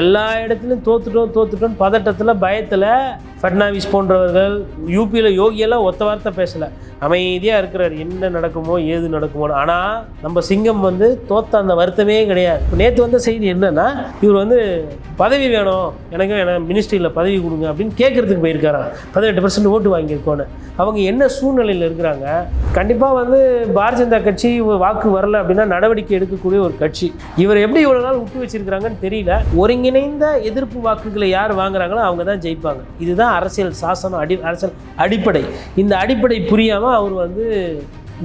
எல்லா இடத்துலையும் தோத்துட்டோம் தோத்துட்டோம் பதட்டத்தில் பயத்தில் ஃபட்னாவிஸ் போன்றவர்கள் யூபியில் யோகியெல்லாம் ஒத்த வார்த்தை பேசலை. அமைதியாக இருக்கிறார். என்ன நடக்குமோ ஏது நடக்குமோ ஆனால் நம்ம சிங்கம் வந்து தோத்த அந்த வருத்தமே கிடையாது. நேற்று வந்த செய்தி என்னென்னா இவர் வந்து பதவி வேணும் எனக்கு எனக்கு மினிஸ்ட்ரியில் பதவி கொடுங்க அப்படின்னு கேட்குறதுக்கு போயிருக்காராம். பதினெட்டு பர்சன்ட் ஓட்டு வாங்கியிருக்கோன்னு. அவங்க என்ன சூழ்நிலையில் இருக்கிறாங்க? கண்டிப்பாக வந்து பாரதிய ஜனதா கட்சி வாக்கு வரல அப்படின்னா நடவடிக்கை எடுக்கக்கூடிய ஒரு கட்சி. இவர் எப்படி இவ்வளோ நாள் விட்டு வச்சிருக்கிறாங்கன்னு தெரியல. ஒருங்கிணைந்த எதிர்ப்பு வாக்குகளை யார் வாங்குறாங்களோ அவங்க தான் ஜெயிப்பாங்க. இதுதான் அரசியல் சாசனம் அடி அரசியல் அடிப்படை. இந்த அடிப்படை புரியாமல் அவர் வந்து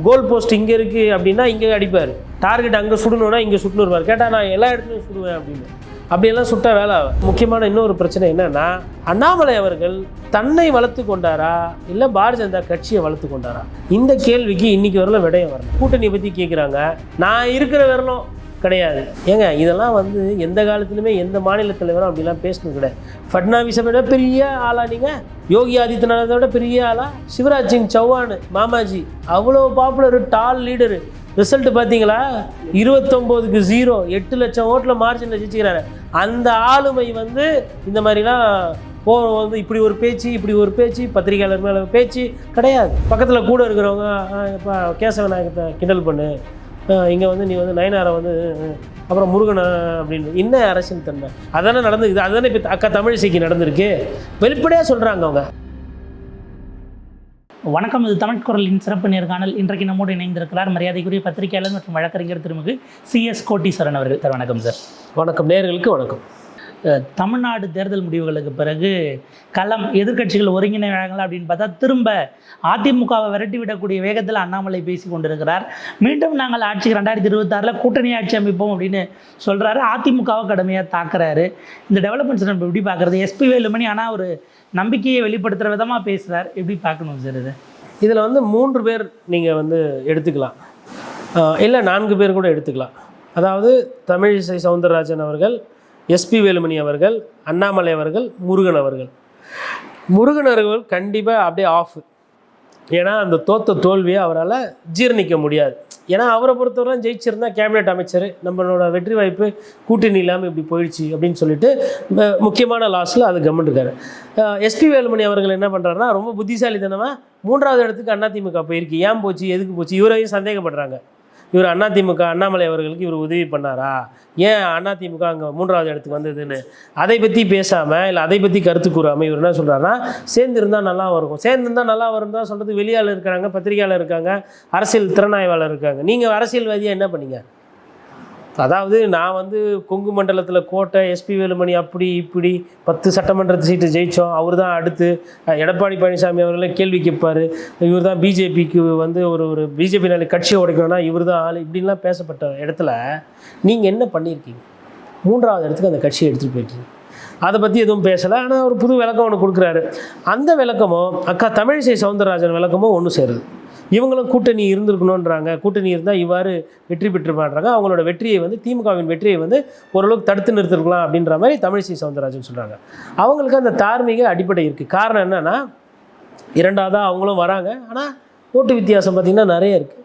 கோல் போஸ்ட் இங்கே இருக்குது அப்படின்னா இங்கே அடிப்பார். டார்கெட் அங்கே சுடணும்னா இங்கே சுட்டுன்னு வருவார். கேட்டால் நான் எல்லா இடத்துலையும் சுடுவேன் அப்படின்னு. அப்படியெல்லாம் சுட்டா வேலை ஆகும். முக்கியமான இன்னொரு பிரச்சனை என்னன்னா அண்ணாமலை அவர்கள் தன்னை வளர்த்து கொண்டாரா? இல்லை பாரதிய ஜனதா கட்சியை வளர்த்து கொண்டாரா? இந்த கேள்விக்கு இன்னைக்கு வரல விடயம் வரல. கூட்டணியை பற்றி கேட்குறாங்க நான் இருக்கிற வரலும் கிடையாது. ஏங்க இதெல்லாம் வந்து எந்த காலத்துலையுமே எந்த மாநில தலைவரும் அப்படிலாம் பேசணும் கிடையாது. ஃபட்னாவிஸை விட பெரிய ஆளா நீங்கள் யோகி ஆதித்யநாத்தை விட பெரிய ஆளா? சிவராஜ் சிங் சௌஹான் மாமாஜி அவ்வளோ பாப்புலர் டால் லீடரு ரிசல்ட் பார்த்தீங்களா? இருபத்தொம்போதுக்கு ஜீரோ எட்டு லட்சம் ஓட்டில் மார்ஜினில் ஜெயிச்சுக்கிறாரு. அந்த ஆளுமை வந்து இந்த மாதிரிலாம் போ வந்து இப்படி ஒரு பேச்சு இப்படி ஒரு பேச்சு பத்திரிகையாளர் மேலே பேச்சு கிடையாது. பக்கத்தில் கூட இருக்கிறவங்க இப்போ கேசவ நாயகத்தை கிண்டல் பண்ணு. இங்கே வந்து நீ வந்து நயனாரை வந்து அப்புறம் முருகனை அப்படின்னு. என்ன அரசியல் தன்மை? அதானே நடந்துக்குது அதுதானே இப்போ அக்கா தமிழிசைக்கு நடந்திருக்கு. வெளிப்படையாக சொல்கிறாங்க அவங்க. வணக்கம் இது தமிழ் குரலின் சிறப்பு நேர்காணல் இன்றைக்கு நம்மோடு இணைந்திருக்கிறார் மரியாதைக்குரிய பத்திரிகையாளர் மற்றும் வழக்கறிஞர் திருமிகு சிஎஸ் கோட்டீஸ்வரன் அவர்கள். சார் வணக்கம் சார். வணக்கம் நேயர்களுக்கு வணக்கம். தமிழ்நாடு தேர்தல் முடிவுகளுக்கு பிறகு களம் எதிர்க்கட்சிகள் ஒருங்கிணைவாங்களா அப்படின்னு பார்த்தா திரும்ப அதிமுகவை விரட்டி விடக்கூடிய வேகத்தில் அண்ணாமலை பேசி கொண்டிருக்கிறார். மீண்டும் நாங்கள் ஆட்சிக்கு ரெண்டாயிரத்தி இருபத்தாறில் கூட்டணி ஆட்சி அமைப்போம் அப்படின்னு சொல்கிறாரு அதிமுகவை கடுமையாக தாக்குறாரு. இந்த டெவலப்மெண்ட்ஸ் நம்ம எப்படி பார்க்குறது? எஸ்பி வேலுமணி ஆனால் ஒரு நம்பிக்கையை வெளிப்படுத்துகிற விதமாக பேசுகிறார் எப்படி பார்க்கணும் சார் இது? இதில் வந்து மூன்று பேர் நீங்கள் வந்து எடுத்துக்கலாம். இல்லை நான்கு பேர் கூட எடுத்துக்கலாம். அதாவது தமிழிசை சவுந்தரராஜன் அவர்கள் எஸ்பி வேலுமணி அவர்கள் அண்ணாமலை அவர்கள் முருகன் அவர்கள். முருகன் அவர்கள் கண்டிப்பாக அப்படியே ஆஃப் ஏன்னா அந்த தோத்த தோல்வியை அவரால் ஜீரணிக்க முடியாது. ஏன்னா அவரை பொறுத்தவரை ஜெயிச்சிருந்தா கேபினெட் அமைச்சர் நம்மளோட வெற்றி வாய்ப்பு கூட்டணி இல்லாமல் இப்படி போயிடுச்சு அப்படின்னு சொல்லிட்டு முக்கியமான லாஸில் அது கவர்மெண்ட் இருக்காரு. எஸ்பி வேலுமணி அவர்கள் என்ன பண்ணுறாருன்னா ரொம்ப புத்திசாலித்தனமாக மூன்றாவது இடத்துக்கு அதிமுக போயிருக்கு. ஏன் போச்சு எதுக்கு போச்சு இவரையும் சந்தேகப்படுறாங்க. இவர் அதிமுக அண்ணாமலை அவர்களுக்கு இவர் உதவி பண்ணாரா? ஏன் அதிமுக அங்கே மூன்றாவது இடத்துக்கு வந்ததுன்னு? அதை பற்றி பேசாமல் இல்லை அதை பற்றி கருத்து கூறாமல் இவர் என்ன சொல்கிறாருன்னா சேர்ந்துருந்தால் நல்லா இருக்கும் சேர்ந்துருந்தால் நல்லா வரும் தான் சொல்கிறது வெளியாளர் இருக்காங்க பத்திரிகையாளர் இருக்காங்க அரசியல் திறனாய்வாளர் இருக்காங்க. நீங்கள் அரசியல்வாதியாக என்ன பண்ணீங்க? அதாவது நான் வந்து கொங்கு மண்டலத்தில் கோட்டை எஸ்பி வேலுமணி அப்படி இப்படி பத்து சட்டமன்ற சீட்டு ஜெயித்தோம் அவர் தான் அடுத்து எடப்பாடி பழனிசாமி அவர்களே கேள்வி கேட்பார். இவர் தான் பிஜேபிக்கு வந்து ஒரு ஒரு பிஜேபி பிஜேபினால கட்சியை உடைக்கணும்னா இவர் தான் ஆள். இப்படின்லாம் பேசப்பட்ட இடத்துல நீங்கள் என்ன பண்ணியிருக்கீங்க? மூன்றாவது இடத்துக்கு அந்த கட்சியை எடுத்துகிட்டு போயிட்டீங்க. அதை பற்றி எதுவும் பேசலை. ஆனால் ஒரு புது விளக்கம் ஒன்று கொடுக்குறாரு. அந்த விளக்கமும் அக்கா தமிழிசை சவுந்தரராஜன் விளக்கமும் ஒன்று சேருது. இவங்களும் கூட்டணி இருந்திருக்கணுன்றாங்க கூட்டணி இருந்தால் இவ்வாறு வெற்றி பெற்றுமாறாங்க அவங்களோட வெற்றியை வந்து திமுகவின் வெற்றியை வந்து ஓரளவுக்கு தடுத்து நிறுத்திருக்கலாம் அப்படின்ற மாதிரி தமிழிசை சவுந்தரராஜன் சொல்கிறாங்க அவங்களுக்கு அந்த தார்மீக அடிப்படை இருக்குது காரணம் என்னென்னா இரண்டாவதாக அவங்களும் வராங்க. ஆனால் ஓட்டு வித்தியாசம் பார்த்திங்கன்னா நிறைய இருக்குது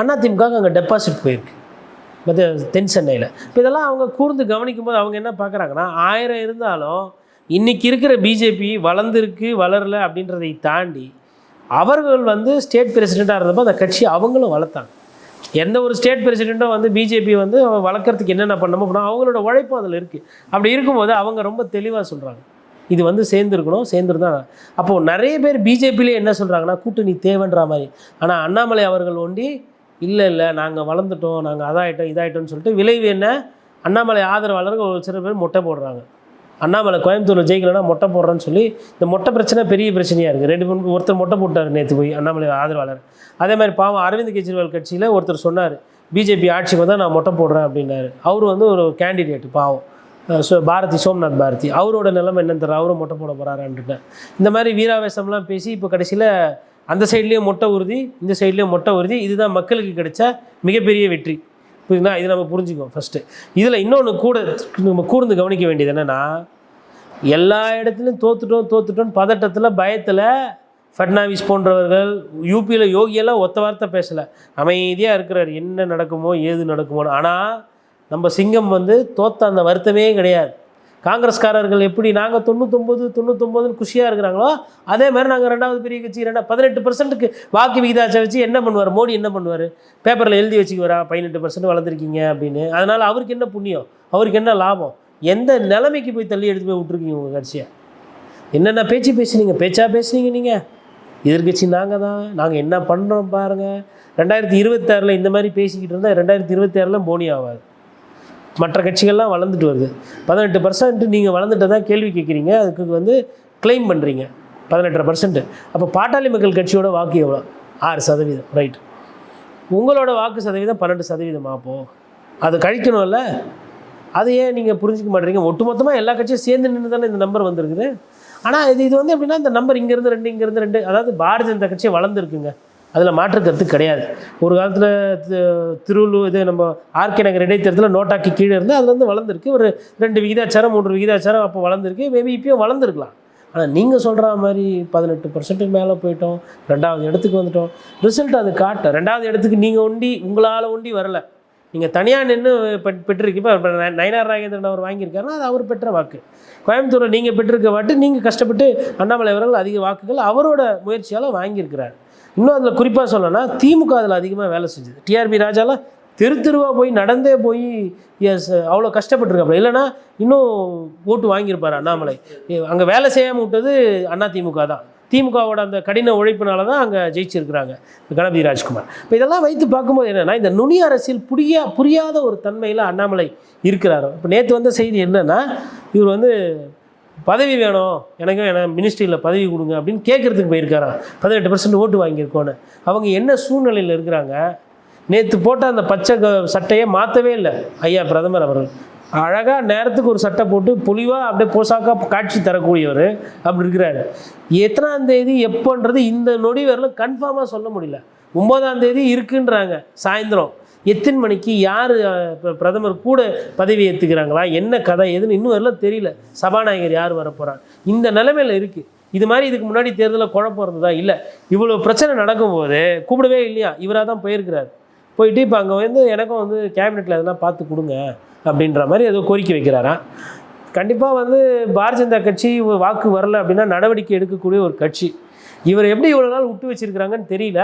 அதிமுக அங்கே டெபாசிட் போயிருக்கு. மற்ற தென் சென்னையில். இப்போ இதெல்லாம் அவங்க கூர்ந்து கவனிக்கும் போது அவங்க என்ன பார்க்குறாங்கன்னா ஆயிரம் இருந்தாலும் இன்றைக்கி இருக்கிற பிஜேபி வளர்ந்துருக்கு வளரல அப்படின்றதை தாண்டி அவர்கள் வந்து ஸ்டேட் பிரசிடெண்ட்டாக இருந்தப்போ அந்த கட்சி அவங்களும் வளர்த்தாங்க. எந்த ஒரு ஸ்டேட் பிரசிடெண்ட்டும் வந்து பிஜேபி வந்து வளர்க்குறதுக்கு என்னென்ன பண்ணமோ பண்ணணும் அவங்களோட உழைப்பும் அதில் இருக்குது அப்படி இருக்கும்போது அவங்க ரொம்ப தெளிவாக சொல்கிறாங்க இது வந்து சேர்ந்துருக்கணும் சேர்ந்துருந்தான் அப்போது நிறைய பேர் பிஜேபியிலே என்ன சொல்கிறாங்கன்னா கூட்டணி தேவைன்ற மாதிரி. ஆனால் அண்ணாமலை அவர்கள் ஒண்டி இல்லை இல்லை நாங்கள் வளர்ந்துட்டோம் நாங்கள் அதாயிட்டோம் இதாயிட்டோம்னு சொல்லிட்டு விளைவு என்ன? அண்ணாமலை ஆதரவாளர்கள் ஒரு சில பேர் மொட்டை போடுறாங்க. அண்ணாமலை கோயம்புத்தூரில் ஜெயிக்கலன்னா மொட்டை போடுறேன்னு சொல்லி இந்த மொட்டை பிரச்சனை பெரிய பிரச்சனையாக இருக்குது ரெண்டு மூணு ஒருத்தர் மொட்டை போட்டார் நேற்று போய் அண்ணாமலை ஆதரவாளர். அதே மாதிரி பாவம் அரவிந்த் கெஜ்ரிவால் கட்சியில் ஒருத்தர் சொன்னார் பிஜேபி ஆட்சிக்கு வந்தால் நான் மொட்டை போடுறேன் அப்படின்னாரு. அவர் வந்து ஒரு கேண்டிடேட் பாவம். சோ பாரதி சோம்நாத் பாரதி. அவரோட நிலைமை என்னன்னு தெரியல அவரும் மொட்டை போட போகிறாரான்ட்டு இந்த மாதிரி வீராவேசம்லாம் பேசி இப்போ கடைசியில் அந்த சைட்லேயும் மொட்டை உறுதி இந்த சைட்லேயும் மொட்டை உறுதி. இதுதான் மக்களுக்கு கிடைச்ச மிகப்பெரிய வெற்றி. புரியுதுங்களா இது நம்ம புரிஞ்சுக்குவோம் ஃபஸ்ட்டு இதில் இன்னொன்று கூட நம்ம கூர்ந்து கவனிக்க வேண்டியது என்னென்னா எல்லா இடத்துலையும் தோத்துட்டோம் தோத்துட்டோம் பதட்டத்தில் பயத்தில் ஃபட்னாவிஸ் போன்றவர்கள் யூபியில் யோகியெல்லாம் ஒத்த வார்த்தை பேசலை. அமைதியாக இருக்கிறார். என்ன நடக்குமோ ஏது நடக்குமோன்னு. ஆனால் நம்ம சிங்கம் வந்து தோத்த அந்த வருத்தமே கிடையாது. காங்கிரஸ்காரர்கள் எப்படி நாங்கள் தொண்ணூத்தொம்பது தொண்ணூத்தொம்பதுன்னு குஷியாக இருக்கிறாங்களோ அதே மாதிரி நாங்கள் ரெண்டாவது பெரிய கட்சி ரெண்டா பதினெட்டு பர்சன்ட்டுக்கு வாக்கு விகிதாச்சை வச்சு என்ன பண்ணுவார்? மோடி என்ன பண்ணுவார்? பேப்பரில் எழுதி வச்சுக்குவாரா? பதினெட்டு பர்சன்ட் வளர்ந்துருக்கீங்க அப்படின்னு. அதனால் அவருக்கு என்ன புண்ணியம்? அவருக்கு என்ன லாபம்? எந்த நிலைமைக்கு போய் தள்ளி எடுத்து போய் விட்ருக்கீங்க உங்கள் கட்சியை? என்னென்ன பேச்சு பேசுனீங்க? பேச்சா பேசுனீங்க நீங்கள் எதிர்கட்சி நாங்கள் தான். நாங்கள் என்ன பண்ணுறோம் பாருங்கள் ரெண்டாயிரத்தி இருபத்தாறில் இந்த மாதிரி பேசிக்கிட்டு இருந்தால் ரெண்டாயிரத்தி இருபத்தாறில் போனி ஆகாது மற்ற கட்சிகள்லாம் வளர்ந்துட்டு வருது. பதினெட்டு பர்சன்ட் நீங்கள் வளர்ந்துட்டு கேள்வி கேட்குறீங்க. அதுக்கு வந்து க்ளைம் பண்ணுறீங்க பதினெட்டரை பர்சன்ட் அப்போ பாட்டாளி மக்கள் கட்சியோட வாக்கு எவ்வளோ ஆறு சதவீதம். ரைட் உங்களோட வாக்கு சதவீதம் பன்னெண்டு சதவீதம் அப்போது அது கழிக்கணும்ல? அதை ஏன் நீங்கள் புரிஞ்சுக்க மாட்டேறீங்க? ஒட்டுமொத்தமாக எல்லா கட்சியும் சேர்ந்து நின்று தானே இந்த நம்பர் வந்திருக்குது. ஆனால் இது இது வந்து எப்படின்னா இந்த நம்பர் இங்கேருந்து ரெண்டு இங்கேருந்து ரெண்டு அதாவது பாரதிய ஜனதா கட்சியை வளர்ந்துருக்குங்க. அதில் மாற்று கருத்து கிடையாது. ஒரு காலத்தில் திருவள்ளூர் இது நம்ம ஆர்கே நகர் இடைத்தேர்தலில் நோட்டாக்கி கீழே இருந்து அதுலேருந்து வளர்ந்துருக்கு. ஒரு ரெண்டு விகிதாச்சாரம் மூன்று விகிதாச்சாரம் அப்போ வளர்ந்துருக்கு. மேபி இப்பயும் வளர்ந்துருக்கலாம். ஆனால் நீங்கள் சொல்கிற மாதிரி பதினெட்டு பர்சன்ட்டுக்கு மேலே போயிட்டோம். ரெண்டாவது இடத்துக்கு வந்துட்டோம். ரிசல்ட் அது காட்ட ரெண்டாவது இடத்துக்கு நீங்கள் ஒண்டி உங்களால் ஒண்டி வரலை. நீங்கள் தனியாக நின்று பெட் பெற்றிருக்கீங்க. இப்போ நயனார் நாகேந்திரன் அவர் வாங்கியிருக்காருன்னா அது அவர் பெற்ற வாக்கு. கோயம்புத்தூரில் நீங்கள் பெற்றிருக்க வாட்டு நீங்கள் கஷ்டப்பட்டு அண்ணாமலை அவர்கள் அதிக வாக்குகள் அவரோட முயற்சியால் வாங்கியிருக்கிறார். இன்னும் அதில் குறிப்பாக சொல்லணும்னா திமுக அதில் அதிகமாக வேலை செஞ்சது. டிஆர்பி ராஜாலாம் தெரு தெருவாக போய் நடந்தே போய் எஸ் அவ்வளோ கஷ்டப்பட்டுருக்காப்புல. இல்லைன்னா இன்னும் ஓட்டு வாங்கியிருப்பார் அண்ணாமலை. அங்கே வேலை செய்யாமல் விட்டது அண்ணா திமுக தான். திமுகவோட அந்த கடின உழைப்பினால தான் அங்கே ஜெயிச்சிருக்கிறாங்க கணபதி ராஜ்குமார். இப்போ இதெல்லாம் வைத்து பார்க்கும்போது என்னென்னா இந்த நுனி அரசியல் புரியா புரியாத ஒரு தன்மையில் அண்ணாமலை இருக்கிறாரோ. இப்போ நேற்று வந்த செய்தி என்னென்னா இவர் வந்து பதவி வேணும். எனக்கு எனக்கு மினிஸ்ட்ரியில் பதவி கொடுங்க அப்படின்னு கேட்குறதுக்கு போயிருக்காராம். பதினெட்டு பர்சன்ட் ஓட்டு வாங்கியிருக்கோன்னு. அவங்க என்ன சூழ்நிலையில் இருக்கிறாங்க? நேற்று போட்ட அந்த பச்சை க- சட்டையை மாற்றவே இல்லை. ஐயா பிரதமர் அவர்கள். அழகாக நேரத்துக்கு ஒரு சட்டை போட்டு பொலிவாக அப்படியே போசாக்காக காட்சி தரக்கூடியவர் அப்படி இருக்கிறாரு. எத்தனாம் தேதி எப்போன்றது இந்த நொடி வரல கன்ஃபார்மாக சொல்ல முடியல. ஒம்பதாம் தேதி இருக்குன்றாங்க. சாயந்தரம். எத்தனை மணிக்கு யார் பிரதமர் கூட பதவி ஏற்றுக்கிறாங்களா என்ன கதை எதுன்னு இன்னும் எல்லாம் தெரியல. சபாநாயகர் யார் வரப்போகிறார் இந்த நிலைமையில் இருக்குது இது மாதிரி இதுக்கு முன்னாடி தேர்தலில் குழப்பம் இருந்ததா? இல்லை. இவ்வளோ பிரச்சனை நடக்கும்போது கூப்பிடவே இல்லையா? இவராக தான் போயிருக்கிறார். போயிட்டு இப்போ அங்கே வந்து எனக்கும் வந்து கேபினெட்டில் எதனா பார்த்து கொடுங்க அப்படின்ற மாதிரி ஏதோ கோரிக்கை வைக்கிறாராம் கண்டிப்பாக வந்து பாரதிய ஜனதா கட்சி வாக்கு வரல அப்படின்னா நடவடிக்கை எடுக்கக்கூடிய ஒரு கட்சி. இவர் எப்படி இவ்வளோ நாள் விட்டு வச்சிருக்கிறாங்கன்னு தெரியல.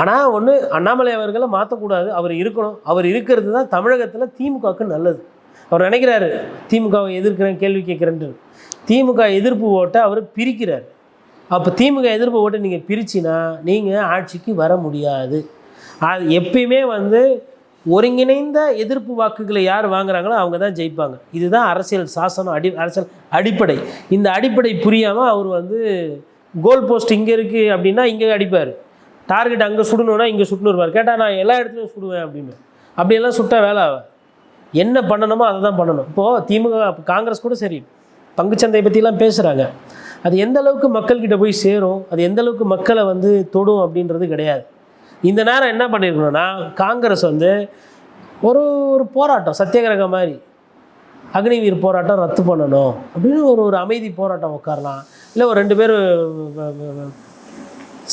ஆனால் ஒன்று அண்ணாமலை அவர்களை மாற்றக்கூடாது அவர் இருக்கணும். அவர் இருக்கிறது தான் தமிழகத்தில் திமுகவுக்கு நல்லது. அவர் நினைக்கிறாரு திமுகவை எதிர்க்கிறேன் கேள்வி கேட்குறேன்ட்டு. திமுக எதிர்ப்பு ஓட்டை அவர் பிரிக்கிறார். அப்போ திமுக எதிர்ப்பு ஓட்டை நீங்கள் பிரிச்சின்னா நீங்கள் ஆட்சிக்கு வர முடியாது. அது எப்பயுமே வந்து ஒருங்கிணைந்த எதிர்ப்பு வாக்குகளை யார் வாங்குறாங்களோ அவங்க தான் ஜெயிப்பாங்க. இதுதான் அரசியல் சாசனம் அடி அரசியல் அடிப்படை. இந்த அடிப்படை புரியாமல் அவர் வந்து கோல் போஸ்ட் இங்கே இருக்குது அப்படின்னா இங்கே அடிப்பார். டார்கெட் அங்கே சுடணுன்னா இங்கே சுட்டுன்னு இருப்பார் கேட்டால் நான் எல்லா இடத்துலையும் சுடுவேன் அப்படின்னு. அப்படியெல்லாம் சுட்டா வேலை என்ன பண்ணணுமோ அதை தான் பண்ணணும். இப்போது திமுக காங்கிரஸ் கூட சரி. பங்குச்சந்தை பற்றிலாம் பேசுகிறாங்க அது எந்த அளவுக்கு மக்கள்கிட்ட போய் சேரும் அது எந்த அளவுக்கு மக்களை வந்து தொடும் அப்படின்றது கிடையாது. இந்த நேரம் என்ன பண்ணியிருக்கணும்னா காங்கிரஸ் வந்து ஒரு ஒரு போராட்டம் சத்தியாகிரகம் மாதிரி. அக்னிவீர் போராட்டம் ரத்து பண்ணணும் அப்படின்னு ஒரு ஒரு அமைதி போராட்டம் உட்காரலாம். இல்லை ஒரு ரெண்டு பேர்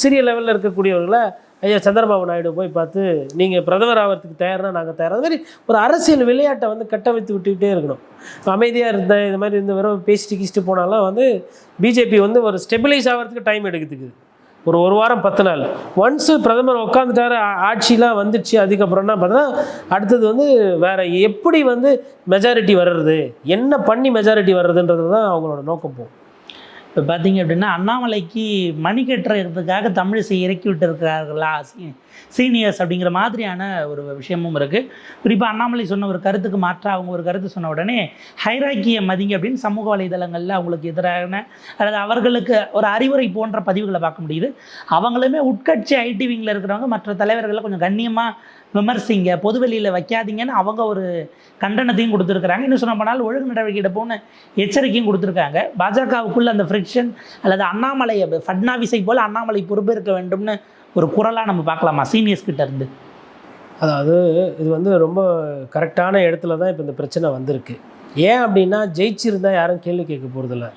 சிறிய லெவலில் இருக்கக்கூடியவர்களை ஐயா சந்திரபாபு நாயுடு போய் பார்த்து நீங்கள் பிரதமர் ஆகிறதுக்கு தயார்னா நாங்கள் தயார்? அது மாதிரி ஒரு அரசியல் விளையாட்டை வந்து கட்டமைத்து விட்டுக்கிட்டே இருக்கணும். அமைதியாக இருந்த இது மாதிரி இந்த வெறும் பேசிட்டு கீச்சிட்டு போனாலாம் வந்து பிஜேபி வந்து ஒரு ஸ்டெபிலைஸ் ஆகிறதுக்கு டைம் எடுக்குதுக்கு. ஒரு ஒரு வாரம் பத்து நாள். ஒன்ஸு பிரதமர் உட்காந்துட்டாரு ஆட்சிலாம் வந்துடுச்சு அதுக்கப்புறம்னா பார்த்தீங்கன்னா அடுத்தது வந்து வேறு எப்படி வந்து மெஜாரிட்டி வர்றது என்ன பண்ணி மெஜாரிட்டி வர்றதுன்றது தான் அவங்களோட நோக்கம் போகும். இப்போ பார்த்தீங்க அப்படின்னா அண்ணாமலைக்கு மணி கட்டுறதுக்காக தமிழிசை இறக்கி விட்டு இருக்கிறார்களா சீனியர்ஸ் அப்படிங்கிற மாதிரியான ஒரு விஷயமும் இருக்குது குறிப்பாக அண்ணாமலை சொன்ன ஒரு கருத்துக்கு மாற்றாக அவங்க ஒரு கருத்து சொன்ன உடனே ஹைராக்கிய மதிங்க அப்படின்னு சமூக வலைதளங்களில் அவங்களுக்கு எதிரான அல்லது அவர்களுக்கு ஒரு அறிவுரை போன்ற பதிவுகளை பார்க்க முடியுது. அவங்களுமே உட்கட்சி ஐடிவிங்கில் இருக்கிறவங்க மற்ற தலைவர்களை கொஞ்சம் கண்ணியமாக விமர்சிங்க பொதுவெளியில் வைக்காதீங்கன்னு அவங்க ஒரு கண்டனத்தையும் கொடுத்துருக்குறாங்க. இன்னும் சொன்ன போனால் ஒழுங்கு நடவடிக்கை எடுப்போம்னு எச்சரிக்கையும் கொடுத்துருக்காங்க. பாஜகவுக்குள்ள அந்த ஃப்ரிக்ஷன் அல்லது அண்ணாமலை ஃபட்னாவிஸை போல் அண்ணாமலை பொறுப்பேற்க வேண்டும்னு ஒரு குரலாக நம்ம பார்க்கலாமா? சீனியர்ஸ் கிட்ட இருந்து. அதாவது இது வந்து ரொம்ப கரெக்டான இடத்துல தான் இப்போ இந்த பிரச்சனை வந்திருக்கு. ஏன் அப்படின்னா ஜெயிச்சிருந்தா யாரும் கேள்வி கேட்க போகிறதில்ல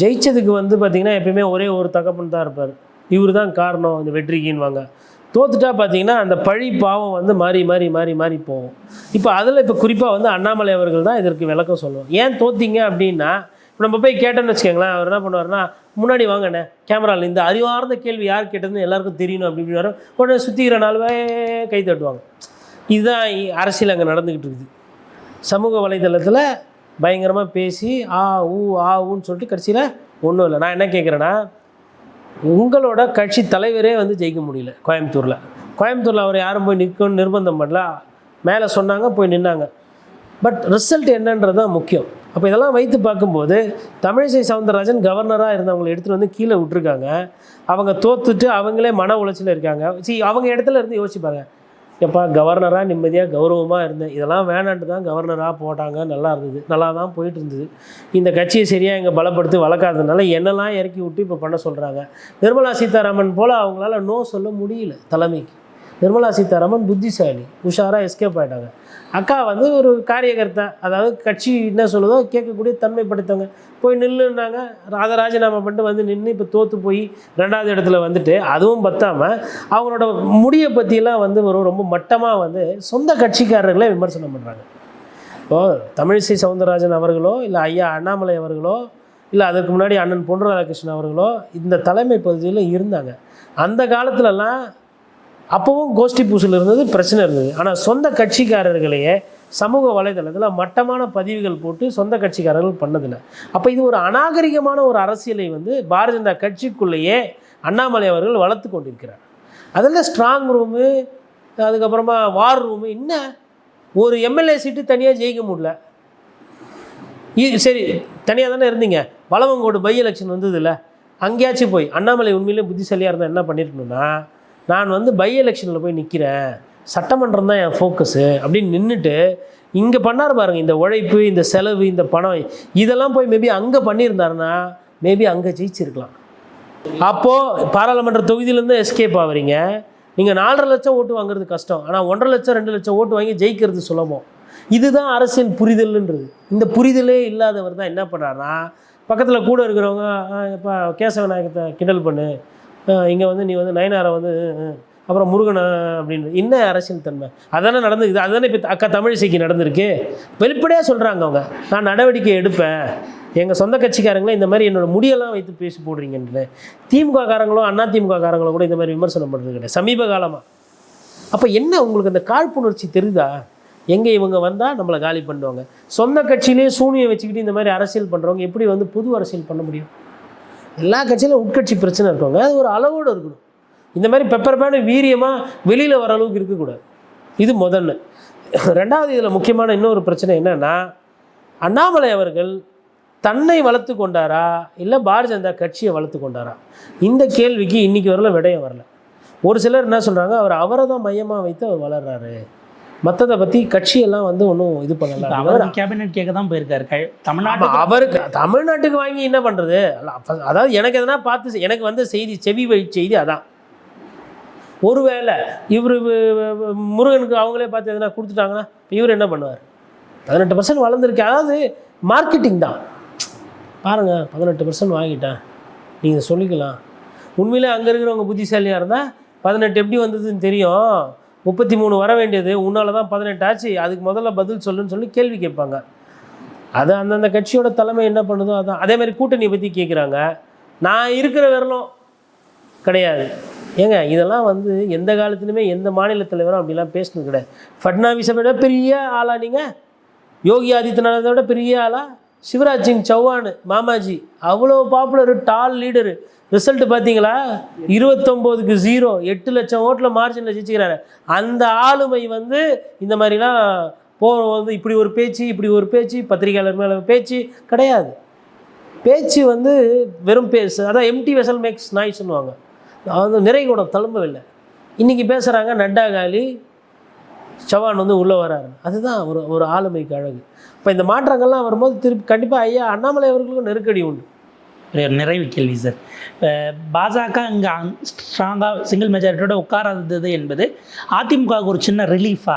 ஜெயிச்சதுக்கு வந்து பார்த்திங்கன்னா எப்பயுமே ஒரே ஒரு தகப்பன் தான் இருப்பார். இவர் தான் காரணம் இந்த வெற்றிக்குன்னுவாங்க. தோத்துட்டா பார்த்தீங்கன்னா அந்த பழி பாவம் வந்து மாறி மாறி மாறி மாறி போகும். இப்போ அதில் இப்போ குறிப்பாக வந்து அண்ணாமலை அவர்கள் தான் இதற்கு விளக்கம் சொல்லுவோம் ஏன் தோத்தீங்க அப்படின்னா இப்போ நம்ம போய் கேட்டோம்னு வச்சுக்கோங்களேன் அவர் என்ன பண்ணுவார்னா முன்னாடி வாங்கண்ணே கேமராவில் இந்த அறிவார்ந்த கேள்வி யார் கேட்டதுன்னு எல்லாருக்கும் தெரியணும் அப்படி இப்படி உடனே சுற்றிக்கிற நாளுவே கை தட்டுவாங்க. இதுதான் அரசியல் அங்கே நடந்துக்கிட்டு இருக்குது. சமூக வலைதளத்தில் பயங்கரமாக பேசி ஆ ஊ ஆ ஊன்னு சொல்லிட்டு கடைசியில் ஒன்றும் இல்லை. நான் என்ன கேட்குறேன்னா உங்களோட கட்சி தலைவரே வந்து ஜெயிக்க முடியல கோயம்புத்தூரில். கோயம்புத்தூரில் அவர் யாரும் போய் நிற்கணும்னு நிர்பந்தம் பண்ணல மேலே சொன்னாங்க போய் நின்னாங்க. பட் ரிசல்ட் என்னன்றது தான் முக்கியம். அப்போ இதெல்லாம் வைத்து பார்க்கும்போது தமிழிசை சவுந்தரராஜன் கவர்னராக இருந்தவங்களை எடுத்துகிட்டு வந்து கீழே விட்டுருக்காங்க. அவங்க தோத்துட்டு அவங்களே மன உளைச்சல் இருக்காங்க. சி அவங்க இடத்துல இருந்து யோசிப்பாங்க எப்பா கவர்னராக நிம்மதியாக கௌரவமாக இருந்தேன். இதெல்லாம் வேணான்ட்டு தான் கவர்னராக போட்டாங்க. நல்லா இருந்தது. நல்லா தான் போயிட்டு இருந்தது. இந்த கட்சியை சரியாக இங்கே பலப்படுத்தி வளர்க்காததுனால என்னெல்லாம் இறக்கி விட்டு இப்போ பண்ண சொல்கிறாங்க நிர்மலா சீதாராமன் போல் அவங்களால நோ சொல்ல முடியல தலைமைக்கு. நிர்மலா சீதாராமன் புத்திசாலி உஷாராக எஸ்கேப் ஆகிட்டாங்க அக்கா வந்து ஒரு காரியகர்த்தா அதாவது கட்சி என்ன சொல்லுதோ கேட்கக்கூடிய தன்மை படைத்தவங்க போய் நில்லுன்னாங்க அதை ராஜினாமா பண்ணிட்டு வந்து நின்று இப்போ தோற்று போய் ரெண்டாவது இடத்துல வந்துட்டு அதுவும் பத்தாமல் அவங்களோட முடியை பற்றியெல்லாம் வந்து ஒரு ரொம்ப மட்டமாக வந்து சொந்த கட்சிக்காரர்களே விமர்சனம் பண்ணுறாங்க இப்போது தமிழிசை சவுந்தரராஜன் அவர்களோ இல்லை ஐயா அண்ணாமலை அவர்களோ இல்லை அதுக்கு முன்னாடி அண்ணன் பொன் ராதாகிருஷ்ணன் அவர்களோ இந்த தலைமை பகுதியில் இருந்தாங்க. அந்த காலத்துலலாம் அப்போவும் கோஷ்டி பூசல் இருந்தது பிரச்சனை இருந்தது. ஆனால் சொந்த கட்சிக்காரர்களையே சமூக வலைதளத்தில் மட்டமான பதிவுகள் போட்டு சொந்த கட்சிக்காரர்கள் பண்ணதில்லை. அப்போ இது ஒரு அநாகரிகமான ஒரு அரசியலை வந்து பாரதிய ஜனதா கட்சிக்குள்ளேயே அண்ணாமலை அவர்கள் வளர்த்து கொண்டிருக்கிறார். அதில் ஸ்ட்ராங் ரூமு அதுக்கப்புறமா வார் ரூமு என்ன? ஒரு எம்எல்ஏ சீட்டு தனியாக ஜெயிக்க முடியல. இ- சரி தனியாக தானே இருந்தீங்க. வளவங்கோடு பை எலெக்ஷன் வந்ததில்ல. அங்கேயாச்சும் போய் அண்ணாமலை உண்மையிலே புத்திசாலியாக இருந்தால் என்ன பண்ணியிருக்கணும்னா நான் வந்து பை எலெக்ஷனில் போய் நிற்கிறேன் சட்டமன்றம் தான் என் ஃபோக்கஸு அப்படின்னு நின்றுட்டு இங்கே பண்ணார் பாருங்கள் இந்த உழைப்பு இந்த செலவு இந்த பணம் இதெல்லாம் போய் மேபி அங்கே பண்ணியிருந்தாருன்னா மேபி அங்கே ஜெயிச்சிருக்கலாம். அப்போது பாராளுமன்ற தொகுதியிலேருந்து எஸ்கேப் ஆகிறீங்க நீங்கள் நாலரை லட்சம் ஓட்டு வாங்குறது கஷ்டம். ஆனால் ஒன்றரை லட்சம் ரெண்டு லட்சம் ஓட்டு வாங்கி ஜெயிக்கிறது சுலபம். இதுதான் அரசியல் புரிதல்ன்றது. இந்த புரிதலே இல்லாதவர் தான் என்ன பண்ணுறாருன்னா பக்கத்தில் கூட இருக்கிறவங்க இப்போ கேசவ நாயகத்தை கிண்டல் பண்ணு. இங்கே வந்து நீ வந்து நயனாரை வந்து அப்புறம் முருகன் அப்படின்னு. என்ன அரசியல் தன்மை? அதானே நடந்துக்குது அதுதானே இப்போ அக்கா தமிழிசைக்கு நடந்திருக்கு. வெளிப்படையாக சொல்கிறாங்க அவங்க. நான் நடவடிக்கை எடுப்பேன். எங்கள் சொந்த கட்சிக்காரங்களே இந்த மாதிரி என்னோட முடியெல்லாம் வைத்து பேசி போடுறீங்கன்னு திமுக காரங்களோ அண்ணா திமுக காரங்களோ கூட இந்த மாதிரி விமர்சனம் பண்ணுறது கிடையாது. சமீப காலமாக அப்போ என்ன உங்களுக்கு அந்த காழ்ப்புணர்ச்சி தெரியுதா எங்கே இவங்க வந்தால் நம்மளை காலி பண்ணுவாங்க? சொந்த கட்சியிலேயே சூனியை வச்சுக்கிட்டு இந்த மாதிரி அரசியல் பண்ணுறவங்க எப்படி வந்து புது அரசியல் பண்ண முடியும்? எல்லா கட்சியிலும் உட்கட்சி பிரச்சனை இருக்கவங்க. அது ஒரு அளவோடு இருக்கணும். இந்த மாதிரி பெப்பர் பேனு வீரியமாக வெளியில் வர அளவுக்கு இருக்கக்கூடாது. இது முதல்ல. ரெண்டாவது இதில் முக்கியமான இன்னொரு பிரச்சனை என்னென்னா அண்ணாமலை அவர்கள் தன்னை வளர்த்து கொண்டாரா இல்லை பாரதிய ஜனதா கட்சியை வளர்த்து கொண்டாரா? இந்த கேள்விக்கு இன்றைக்கி வரல விடயம் வரல. ஒரு சிலர் என்ன சொல்கிறாங்க அவர் அவரை தான் மையமாக வைத்து அவர் வளர்றாரு. மற்றதை பற்றி கட்சியெல்லாம் வந்து ஒன்றும் இது பண்ணல. அவர் கேபினெட் கேட்க தான் போயிருக்காரு. தமிழ்நாட்டுக்கு அவருக்கு தமிழ்நாட்டுக்கு வாங்கி என்ன பண்ணுறது அதாவது எனக்கு எதனா பார்த்து எனக்கு வந்த செய்தி செவி வழி செய்தி அதான். ஒருவேளை இவர் முருகனுக்கு அவங்களே பார்த்து எதனா கொடுத்துட்டாங்கன்னா இவர் என்ன பண்ணுவார்? பதினெட்டு பர்சன்ட் வளர்ந்துருக்கு. அதாவது மார்க்கெட்டிங் தான். பாருங்க பதினெட்டு பர்சன்ட் வாங்கிட்டேன். நீங்கள் சொல்லிக்கலாம். உண்மையிலே அங்கே இருக்கிறவங்க புத்திசாலியாக இருந்தால் பதினெட்டு எப்படி வந்ததுன்னு தெரியும். முப்பத்தி மூணு வர வேண்டியது உன்னால தான் பதினெட்டு ஆச்சு அதுக்கு முதல்ல பதில் சொல்லுன்னு சொல்லி கேள்வி கேட்பாங்க. அது அந்தந்த கட்சியோட தலைமை என்ன பண்ணுதோ அதான். அதே மாதிரி கூட்டணியை பற்றி கேட்குறாங்க நான் இருக்கிற வரலும் கிடையாது. ஏங்க இதெல்லாம் வந்து எந்த காலத்துலையுமே எந்த மாநில தலைவரும் அப்படிலாம் பேசினது கிடையாது. ஃபட்னாவிஸை விட பெரிய ஆளா நீங்கள் யோகி ஆதித்யநாத்தை விட பெரிய ஆளா? சிவராஜ் சிங் சௌஹான் மாமாஜி அவ்வளோ பாப்புலர் டால் லீடரு ரிசல்ட் பார்த்தீங்களா? இருபத்தொம்போதுக்கு ஜீரோ எட்டு லட்சம் ஓட்டில் மார்ஜினில் ஜெயிச்சுக்கிறாரு. அந்த ஆளுமை வந்து இந்த மாதிரிலாம் போ வந்து இப்படி ஒரு பேச்சு இப்படி ஒரு பேச்சு பத்திரிகையாளர் மேலே பேச்சு கிடையாது. பேச்சு வந்து வெறும் பேசு. அதான் எம்டி வெசல் மேக்ஸ் நாய்ஸ்னுவாங்க அது நிறை கூட தழும்பவில்லை. இன்றைக்கி பேசுகிறாங்க நட்டா காலி சவான் வந்து உள்ளே வராரு. அதுதான் ஒரு ஒரு ஆளுமைக்கு அழகு. இப்போ இந்த மாற்றங்கள்லாம் வரும்போது திருப்பி கண்டிப்பாக ஐயா அண்ணாமலை அவர்களுக்கும் நெருக்கடி உண்டு. நிறைவு கேள்வி சார் இப்போ பாஜக இங்கே ஸ்ட்ராங்காக சிங்கிள் மெஜாரிட்டியோட உட்காராதது என்பது அதிமுகவுக்கு ஒரு சின்ன ரிலீஃபா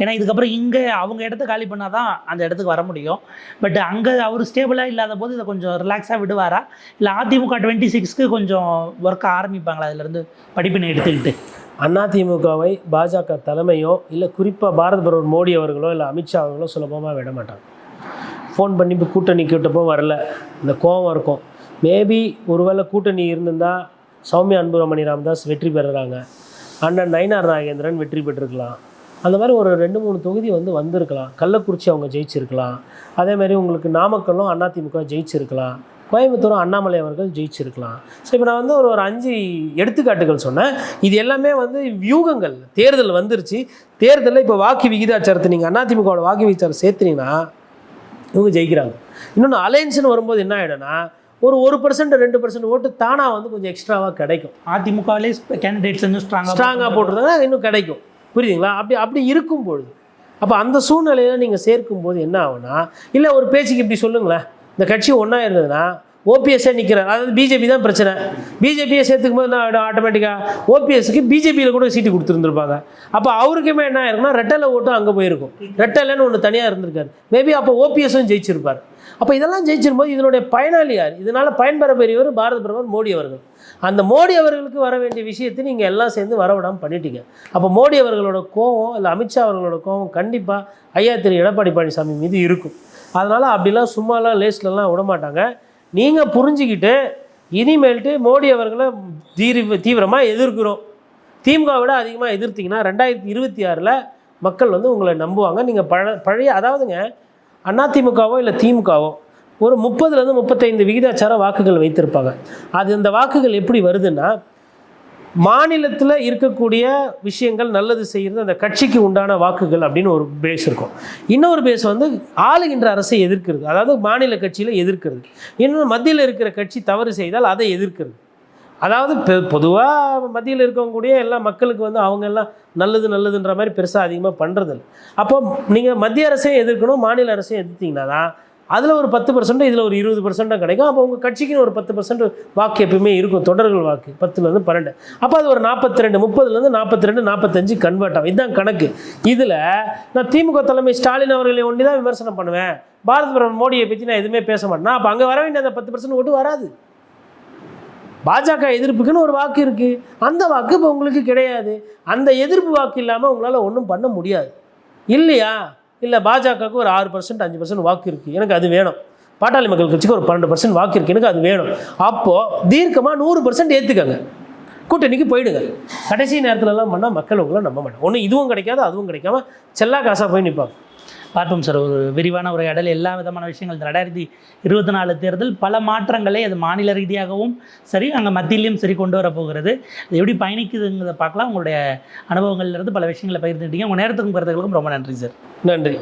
ஏன்னா இதுக்கப்புறம் இங்கே அவங்க இடத்த காலி பண்ணால் தான் அந்த இடத்துக்கு வர முடியும். பட் அங்கே அவர் ஸ்டேபிளாக இல்லாத போது இதை கொஞ்சம் ரிலாக்ஸாக விடுவாரா? இல்லை அதிமுக டுவெண்ட்டி சிக்ஸ்க்கு கொஞ்சம் ஒர்க்காக ஆரம்பிப்பாங்களா? அதுலேருந்து படிப்பினை எடுத்துக்கிட்டு. அதிமுகவை பாஜக தலைமையோ இல்லை குறிப்பாக பாரத பிரதமர் மோடி அவர்களோ இல்லை அமித்ஷா அவர்களோ சுலபமாக விட மாட்டாங்க. ஃபோன் பண்ணி இப்போ கூட்டணி கேட்டப்போ வரல. இந்த கோவம் இருக்கும். மேபி ஒருவேளை கூட்டணி இருந்திருந்தால் சௌமியா அன்புரமணி ராமதாஸ் வெற்றி பெறுறாங்க. அண்ணன் நயினார் நாகேந்திரன் வெற்றி பெற்றிருக்கலாம். அந்த மாதிரி ஒரு ரெண்டு மூணு தொகுதி வந்து வந்திருக்கலாம். கள்ளக்குறிச்சி அவங்க ஜெயிச்சிருக்கலாம். அதே மாதிரி உங்களுக்கு நாமக்கல்லும் அதிமுக ஜெயிச்சிருக்கலாம். கோயம்புத்தூரும் அண்ணாமலை அவர்கள் ஜெயிச்சிருக்கலாம். ஸோ இப்போ நான் வந்து ஒரு ஒரு அஞ்சு எடுத்துக்காட்டுகள் சொன்னேன். இது எல்லாமே வந்து வியூகங்கள். தேர்தல் வந்துருச்சு. தேர்தலில் இப்போ வாக்கு விகிதாச்சாரத்தை நீங்கள் அதிமுகவோட வாக்கு விகிதாச்சாரம் சேர்த்துனீங்கன்னா இவங்க ஜெயிக்கிறாங்க. இன்னொன்று அலையன்ஸ்னு வரும்போது என்ன ஆகிடும்னா ஒரு ஒரு பர்சன்ட் ரெண்டு பர்சன்ட் ஓட்டு தானாக வந்து கொஞ்சம் எக்ஸ்ட்ராவாக கிடைக்கும். அதிமுகவிலே கேண்டிடேட்ஸ் இன்னும் ஸ்ட்ராங்காக ஸ்ட்ராங்காக போட்டிருந்தாங்கன்னா இன்னும் கிடைக்கும். புரியுதுங்களா? அப்படி அப்படி இருக்கும் பொழுது அப்போ அந்த சூழ்நிலையில் நீங்கள் சேர்க்கும் போது என்ன ஆகும்னா இல்லை ஒரு பேச்சுக்கு இப்படி சொல்லுங்களேன். இந்த கட்சி ஒன்றா இருந்ததுன்னா ஓபிஎஸ்ஸே நிற்கிறார் அதாவது பிஜேபி தான் பிரச்சனை. பிஜேபியை சேர்த்துக்கும் போது என்ன ஆகிடும் ஆட்டோமேட்டிக்காக ஓபிஎஸ்க்கு பிஜேபியில் கூட சீட்டு கொடுத்துருந்துருப்பாங்க. அப்போ அவருக்குமே என்ன ஆயிருக்குன்னா ரெட்டலை ஓட்டும் அங்கே போயிருக்கும். ரெட்டலைன்னு ஒன்று தனியாக இருந்திருக்காரு. மேபி அப்போ ஓபிஎஸும் ஜெயிச்சிருப்பார். அப்போ இதெல்லாம் ஜெயிச்சிரும்போது இதனுடைய பயனாளி யார்? இதனால் பயன்பெற பெரியவர் பாரத பிரதமர் மோடி அவர்கள். அந்த மோடி அவர்களுக்கு வர வேண்டிய விஷயத்தை நீங்கள் எல்லாம் சேர்ந்து வரவிடாமல் பண்ணிட்டீங்க. அப்போ மோடி அவர்களோட கோவம் இல்லை அமித்ஷா அவர்களோட கோவம் கண்டிப்பாக ஐயா திரு எடப்பாடி பழனிசாமி மீது இருக்கும். அதனால் அப்படிலாம் சும்மாலாம் லேஸ்லலாம் விடமாட்டாங்க. நீங்கள் புரிஞ்சுக்கிட்டு இனிமேல்ட்டு மோடி அவர்களை தீரி தீவிரமாக எதிர்க்கிறோம். திமுகவை விட அதிகமாக எதிர்த்திங்கன்னா ரெண்டாயிரத்தி இருபத்தி ஆறில் மக்கள் வந்து உங்களை நம்புவாங்க. நீங்கள் பழ பழைய அதாவதுங்க அதிமுகவோ இல்லை திமுகவோ ஒரு முப்பதுலேருந்து முப்பத்தைந்து விகிதாச்சார வாக்குகள் வைத்திருப்பாங்க. அது இந்த வாக்குகள் எப்படி வருதுன்னா மாநிலத்தில் இருக்கக்கூடிய விஷயங்கள் நல்லது செய்கிறது அந்த கட்சிக்கு உண்டான வாக்குகள் அப்படின்னு ஒரு பேஸ் இருக்கும். இன்னொரு பேஸ் வந்து ஆளுகின்ற அரசை எதிர்க்கிறது. அதாவது மாநில கட்சியில் எதிர்க்கிறது. இன்னொன்று மத்தியில் இருக்கிற கட்சி தவறு செய்தால் அதை எதிர்க்கிறது. அதாவது பொதுவாக மத்தியில் இருக்கக்கூடிய எல்லா மக்களுக்கு வந்து அவங்க எல்லாம் நல்லது நல்லதுன்ற மாதிரி பெருசாக அதிகமாக பண்ணுறதில்ல அப்போ நீங்கள் மத்திய அரசையும் எதிர்க்கணும் மாநில அரசையும் எதிர்த்தீங்கன்னா தான் அதில் ஒரு பத்து பர்சன்ட் இதில் ஒரு இருபது பர்சன்ட்டாக கிடைக்கும். அப்போ உங்கள் கட்சிக்குன்னு ஒரு பத்து பர்சன்ட் வாக்கு எப்பயுமே இருக்கும். தொடர்கள் வாக்கு. பத்துலேருந்து பன்னெண்டு. அப்போ அது ஒரு நாற்பத்தி ரெண்டு முப்பதுலேருந்து நாற்பத்தி ரெண்டு நாற்பத்தஞ்சு கன்வெர்ட் ஆகும். இதுதான் கணக்கு. இதில் நான் திமுக தலைமை ஸ்டாலின் அவர்களை ஒண்டி தான் விமர்சனம் பண்ணுவேன். பாரத பிரதமர் மோடியை பற்றி நான் எதுவுமே பேச மாட்டேன். அப்போ அங்கே வர வேண்டிய அந்த பத்து பர்சன்ட் ஓட்டு வராது. பாஜக எதிர்ப்புக்குன்னு ஒரு வாக்கு இருக்குது அந்த வாக்கு இப்போ உங்களுக்கு கிடையாது. அந்த எதிர்ப்பு வாக்கு இல்லாமல் உங்களால் ஒன்றும் பண்ண முடியாது. இல்லையா? இல்லை பாஜகவுக்கு ஒரு ஆறு பர்சன்ட் அஞ்சு பர்சன்ட் வாக்கு இருக்குது எனக்கு அது வேணும். பாட்டாளி மக்கள் கட்சிக்கு ஒரு பன்னெண்டு பர்சன்ட் வாக்கு இருக்குது எனக்கு அது வேணும். அப்போது தீர்க்கமாக நூறு பர்சன்ட் ஏற்றுக்கங்க கூட்டணிக்கு போயிடுங்க. கடைசி நேரத்துலலாம் பண்ணால் மக்கள் உங்களை நம்ப மாட்டாங்க. ஒன்று இதுவும் கிடைக்காது அதுவும் கிடைக்காம செல்லா காசாக போய் நிற்பாங்க பார்ப்போம் சார். ஒரு விரிவான உரையாடல். எல்லா விதமான விஷயங்கள் ரெண்டாயிரத்தி இருபத்தி நாலு தேர்தல் பல மாற்றங்களை அது மாநில ரீதியாகவும் சரி அங்கே மத்தியிலையும் சரி கொண்டு வர போகிறது. அது எப்படி பயணிக்குதுங்கிறத பார்க்கலாம். உங்களுடைய அனுபவங்கள்லேருந்து பல விஷயங்களை பகிர்ந்துட்டீங்க உங்கள் நேரத்துக்கும் கருத்துக்களுக்கும் ரொம்ப நன்றி சார். நன்றி.